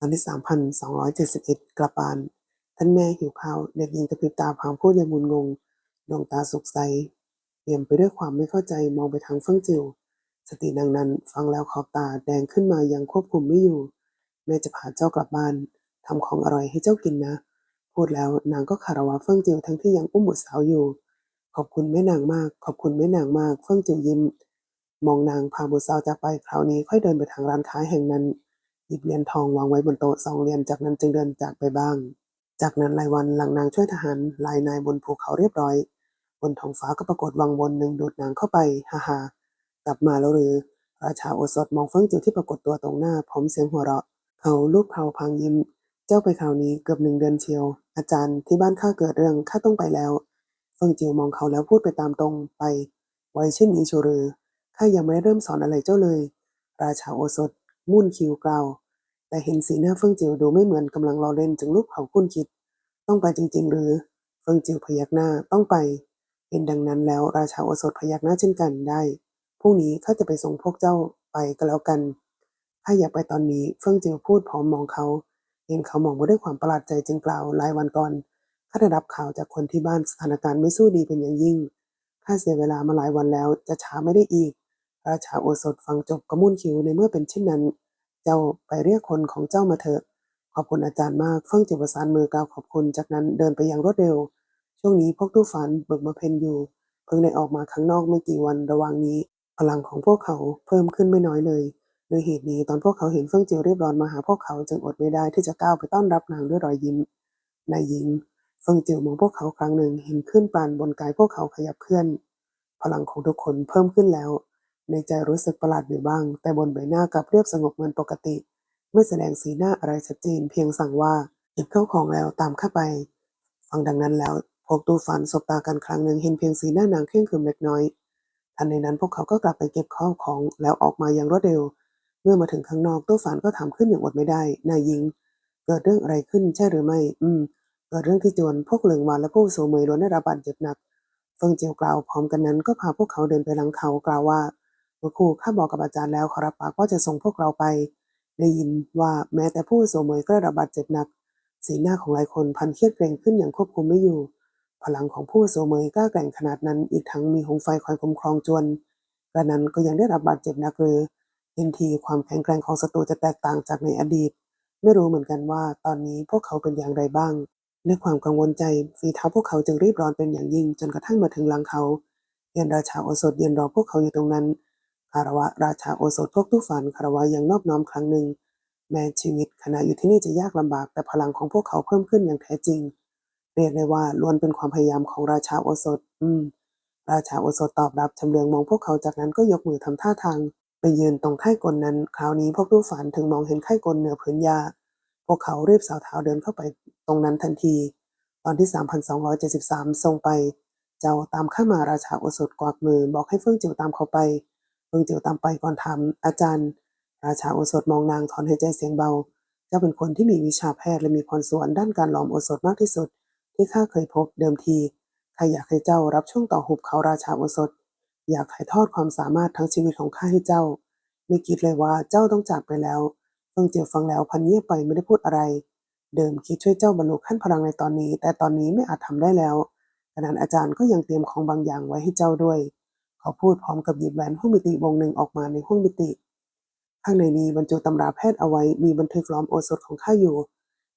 ตอนที่3,271กลับาน ท่านแม่หิวข้าว เด็กหญิงกระพริบตาพางพูดอย่างงุนงง ดวงตาสดใสเปี่ยมไปด้วยความไม่เข้าใจมองไปทางเฟิ่งจิว สตินางนั้นฟังแล้วขอบตาแดงขึ้นมายังควบคุมไม่อยู่ แม่จะพาเจ้ากลับบ้านทำของอร่อยให้เจ้ากินนะ พูดแล้วนางก็คารวะเฟิ่งจิวทั้งที่ยังอุ้มบุตรสาวอยู่ ขอบคุณแม่นางมาก ขอบคุณแม่นางมาก เฟิ่งจิวยิ้ม มองนางพาบุตรสาวจากไปคราวนี้ค่อยเดินไปทางร้านค้าแห่งนั้น หยิบเหรียญทองวางไว้บนโต๊ะสองเหรียญจากนั้นจึงเดินจากไปบ้าง จากนั้นหลายวันหลังนางช่วยทหารลายนายบนภูเขาเรียบร้อย บนท้องฟ้าก็ปรากฏวังวนหนึ่งดูดนางเข้าไปฮ่าฮ่ากลับมาแล้วหรือ ราชาโอสถมองเฟิงจิวที่ปรากฏตัวตรงหน้าพร้อมเสียงหัวเราะ เขาลูบเคราพลางยิ้ม เจ้าไปคราวนี้เกือบหนึ่งเดือนเชียว อาจารย์ที่บ้านข้าเกิดเรื่องข้าต้องไปแล้วเฟิงจิวมองเขาแล้วพูดไปตามตรงไป ไว้เช่นนี้ชูหรือข้ายังไม่ได้เริ่มสอนอะไรเจ้าเลย ราชาโอสถ มุ่นคิวกล่าว แต่เห็นสีหน้าเฟิงจิวดูไม่เหมือนกำลังล้อเล่นจึงลูบเขาคุ้นคิด ต้องไปจริง ๆ หรือ เฟิงจิวพยักหน้าต้องไป เห็นดังนั้นแล้วราชาโอสถพยักหน้าเช่นกันได้พรุ่งนี้ข้าจะไปส่งพวกเจ้าไปก็แล้วกันข้าอยากไปตอนนี้เฟิงจิวพูดพร้อมมองเขา เห็นเขามองมาด้วยความประหลาดใจจึงกล่าวหลายวันก่อนข้าได้รับข่าวจากคนที่บ้านสถานการณ์ไม่สู้ดีเป็นอย่างยิ่งข้าเสียเวลามาหลายวันแล้วจะช้าไม่ได้อีก ราชาโอสถฟังจบก็มุ่นคิ้วในเมื่อเป็นเช่นนั้น เจ้าไปเรียกคนของเจ้ามาเถอะ ขอบคุณอาจารย์มากเฟิ่งจิวประสานมือกล่าวขอบคุณ จากนั้นเดินไปอย่างรวดเร็ว ช่วงนี้พวกตู้ฝันเบิกมาเพนอยู่เพิ่งได้ออกมาข้างนอกไม่กี่วันระหว่างนี้ พลังของพวกเขาเพิ่มขึ้นไม่น้อยเลยโดยเหตุนี้ตอนพวกเขาเห็นเฟิ่งจิวรีบร้อนมาหาพวกเขาจึงอดไม่ได้ที่จะก้าวไปต้อนรับนางด้วยรอยยิ้มนายหญิงเฟิ่งจิวมองพวกเขาครั้งหนึ่งเห็นขึ้นปานบนกายพวกเขาขยับเคลื่อน พลังของทุกคนเพิ่มขึ้นแล้ว ในใจรู้สึกประหลาดอยู่บ้าง แต่บนใบหน้ากลับเรียบสงบเหมือนปกติ ไม่แสดงสีหน้าอะไรชัดเจนเพียงสั่งว่าหยิบเข้าของแล้วตามข้าไป ฟังดังนั้นแล้ว พวกตูฝันสบตากันครั้งหนึ่งเห็นเพียงสีหน้านางเคร่งขรึมเล็กน้อยทันในนั้นพวกเขาก็กลับไปเก็บข้าวของแล้วออกมาอย่างรวดเร็ว เมื่อมาถึงข้างนอกตู้ฝันก็ถามขึ้นอย่างอดไม่ได้ นายหญิง เกิดเรื่องอะไรขึ้นใช่หรือไม่ อืม เกิดเรื่องที่จวนพวกเหลิงวานและผู้โสเมยล้วนได้รับบาดเจ็บหนัก เฟิงเจียวกล่าวพร้อมกันนั้นก็พาพวกเขาเดินไปหลังเขากล่าวว่า เมื่อครูข้าบอกกับอาจารย์แล้วขอรับปากว่าจะส่งพวกเราไป ได้ยินว่าแม้แต่ผู้โสเมยก็ได้รับบาดเจ็บหนัก สีหน้าของหลายคนพันเครียดเกรงขึ้นอย่างควบคุมไม่อยู่ พลังของผู้โสเมยกล้าแกร่งขนาดนั้น อีกทั้งมีหงไฟคอยคุ้มครองจวนกระนั้นก็ยังได้รับบาดเจ็บหนักหรือเห็นทีความแข็งแกร่งของศัตรูจะแตกต่างจากในอดีต ไม่รู้เหมือนกันว่าตอนนี้พวกเขาเป็นอย่างไรบ้างด้วยความกังวลใจฝีเท้าพวกเขาจึงรีบร้อนเป็นอย่างยิ่งจนกระทั่งมาถึงหลังเขาเยนราชาโอสถยืนรอพวกเขาอยู่ตรงนั้น คารวะราชาโอสถพวกตู้ฝันคารวะยังนอบน้อมครั้งหนึ่ง แม้ชีวิตขณะอยู่ที่นี่จะยากลำบากแต่พลังของพวกเขาเพิ่มขึ้นอย่างแท้จริง เรียกได้ว่าล้วนเป็นความพยายามของราชาโอสถ อืม ราชาโอสถตอบรับชำเลืองมองพวกเขาจากนั้นก็ยกมือทำท่าทางไปยืนตรงค่ายกลนั้น คราวนี้พวกตู้ฝันถึงมองเห็นค่ายกลเหนือพื้นหญ้าพวกเขารีบสาวเท้าเดินเข้าไปตรงนั้นทันที ตอนที่ 3,273 ทรงไป เจ้าตามข้ามาราชาโอสถกวักมือบอกให้เฟิ่องจิ๋วตามเขาไป เฟิ่งจิวตามไปก่อนถามอาจารย์ ราชาโอสถมองนางถอนหายใจเสียงเบา เจ้าเป็นคนที่มีวิชาแพทย์และมีพรสวรรค์ด้านการหลอมโอสถมากที่สุด ที่ข้าเคยพบเดิมทีข้าอยากให้เจ้ารับช่วงต่อหุบเขาราชาโอสถ อยากถ่ายทอดความสามารถทั้งชีวิตของข้าให้เจ้า ไม่คิดเลยว่าเจ้าต้องจากไปแล้วเฟิ่งจิวฟังแล้วพันเงียบไปไม่ได้พูดอะไร เดิมคิดช่วยเจ้าบรรลุขั้นพลังในตอนนี้ แต่ตอนนี้ไม่อาจทำได้แล้วขณะอาจารย์ก็ยังเตรียมของบางอย่างไว้ให้เจ้าด้วย เขาพูดพร้อมกับหยิบแหวนห้องมิติวงหนึ่งออกมาในห้องมิติ ข้างในนี้บรรจุตำราแพทย์เอาไว้มีบันทึกล้อมโอสถของข้าอยู่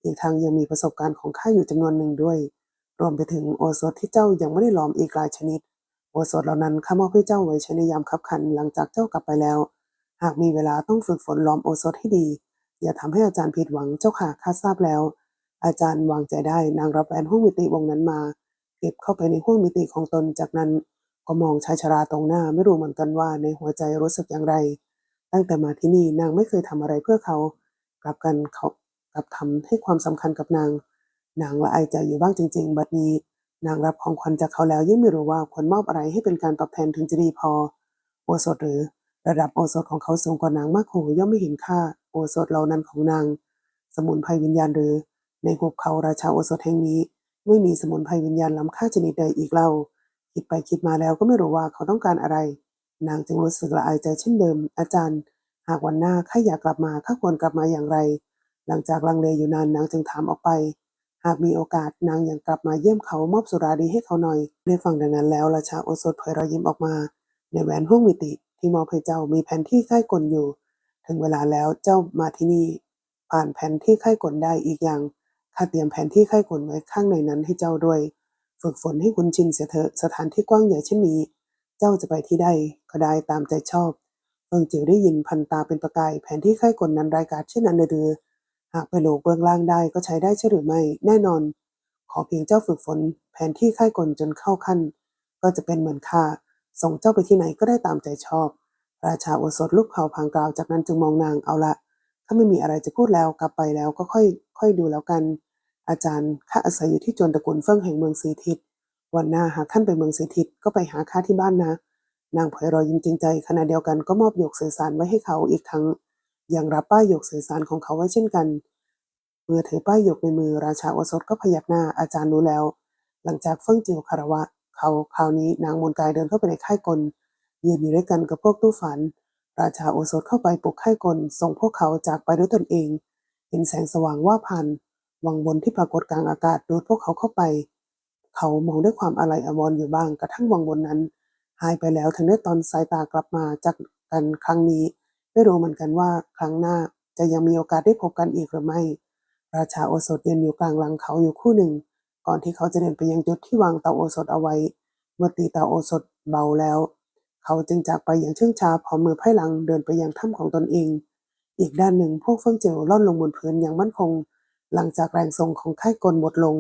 อีกทั้งยังมีประสบการณ์ของข้าอยู่จำนวนหนึ่งด้วย รวมไปถึงโอสถที่เจ้ายังไม่ได้ล้อมอีกหลายชนิด โอสถเหล่านั้นข้ามอบให้เจ้าไว้ใช้ในยามคับขันหลังจากเจ้ากลับไปแล้ว หากมีเวลาต้องฝึกฝนล้อมโอสถให้ดี อย่าทำให้อาจารย์ผิดหวังเจ้าค่ะข้าทราบแล้ว อาจารย์วางใจได้นางรับแหวนห้องมิติวงนั้นมา เก็บเข้าไปในห้องมิติของตนจากนั้น ก็มองชายชราตรงหน้าไม่รู้เหมือนกันว่าในหัวใจรู้สึกอย่างไร ตั้งแต่มาที่นี่นางไม่เคยทำอะไรเพื่อเขา กลับกันเขากลับทำให้ความสำคัญกับนาง นางละอายใจอยู่บ้างจริง ๆ บัดนี้ นางรับของขวัญจากเขาแล้วยิ่งไม่รู้ว่าควรมอบอะไรให้เป็นการตอบแทนถึงจะดีพอ โอสถหรือ ระดับโอสถของเขาสูงกว่านางมากโหย่อมไม่เห็นค่าโอสถเหล่านั้นของนาง สมุนไพรวิญญาณหรือ ในหุบเขาราชาโอสถแห่งนี้ ไม่มีสมุนไพรวิญญาณล้ำค่าชนิดใดอีกเล่า คิดไปคิดมาแล้วก็ไม่รู้ว่าเขาต้องการอะไร นางจึงรู้สึกละอายใจเช่นเดิม อาจารย์ หากวันหน้าข้าอยากกลับมาข้าควรกลับมาอย่างไร หลังจากลังเลอยู่นานนางจึงถามออกไป หากมีโอกาสนางยังกลับมาเยี่ยมเขามอบสุราดีให้เขาหน่อยได้ฟังดังนั้นแล้วราชาโอสถเผยรอยยิ้มออกมา ในแหวนห้วงมิติ ที่มอบให้เจ้ามีแผนที่ค่ายกลอยู่ ถึงเวลาแล้วเจ้ามาที่นี่ ผ่านแผนที่ค่ายกลได้อีกอย่างข้าเตรียมแผนที่ค่ายกลไว้ข้างในนั้นให้เจ้าด้วย ฝึกฝนให้คุ้นชินเสียเถอะสถานที่กว้างใหญ่เช่นนี้ เจ้าจะไปที่ใดก็ได้ตามใจชอบเฟิงจิ๋วได้ยินพันตาเป็นประกาย แผนที่ค่ายกลนั้นรายการเช่นนั้นเลยหรือหากไปโลกเบื้องล่างได้ก็ใช้ได้ใช่หรือไม่ แน่นอน ขอเพียงเจ้าฝึกฝน แผนที่ค่ายกลจนเข้าขั้น ก็จะเป็นเหมือนข้าส่งเจ้าไปที่ไหนก็ได้ตามใจชอบ ราชาโอสถลูกเขาพางกล่าวจากนั้นจึงมองนางเอาละถ้าไม่มีอะไรจะพูดแล้วกลับไปแล้วก็ค่อยค่อยดูแล้วกัน อาจารย์ข้าอาศัยอยู่ที่จวนตระกูลเฟิ่งแห่งเมืองสีทิศวันหน้าหากท่านไปเมืองสีทิศก็ไปหาข้าที่บ้านนะ นางเผยรอยยิ้มจริงใจขณะเดียวกันก็มอบหยกสื่อสารไว้ให้เขาอีกทั้งยังรับป้ายหยกสื่อสารของเขาไว้เช่นกัน เมื่อถือป้ายหยกในมือราชาโอสถก็พยักหน้าอาจารย์รู้แล้ว หลังจากเฟิ่งจิวคารวะ เขาคราวนี้นางมนกายเดินเข้าไปในค่ายกลยืนอยู่ด้วยกันกับพวกตู้ฝัน ราชาโอสถเข้าไปปลุกค่ายกลส่งพวกเขาจากไปด้วยตนเอง เห็นแสงสว่างว่าผ่าน วังบนที่ปรากฏกลางอากาศดูดพวกเขาเข้าไป เขามองด้วยความอะไรอวรอยู่บ้างกระทั่งวังบนนั้น หายไปแล้วถึงได้ตอนสายตากลับมาจากกันครั้งนี้ ไม่รู้เหมือนกันว่าครั้งหน้าจะยังมีโอกาสได้พบกันอีกหรือไม่ ราชาโอสถยืนอยู่กลางหลังเขาอยู่คู่หนึ่ง ก่อนที่เขาจะเดินไปยังจุดที่วางเตาโอสถเอาไว้ เมื่อตีเตาโอสถเบาแล้ว เขาจึงจากไปอย่างเชื่องช้าพร้อมมือไพ่หลังเดินไปยังถ้ำของตนเอง อีกด้านหนึ่งพวกเฟิงเจียวล่อนลงบนพื้นอย่างมั่นคง หลังจากแรงส่งของค่ายกลหมดลง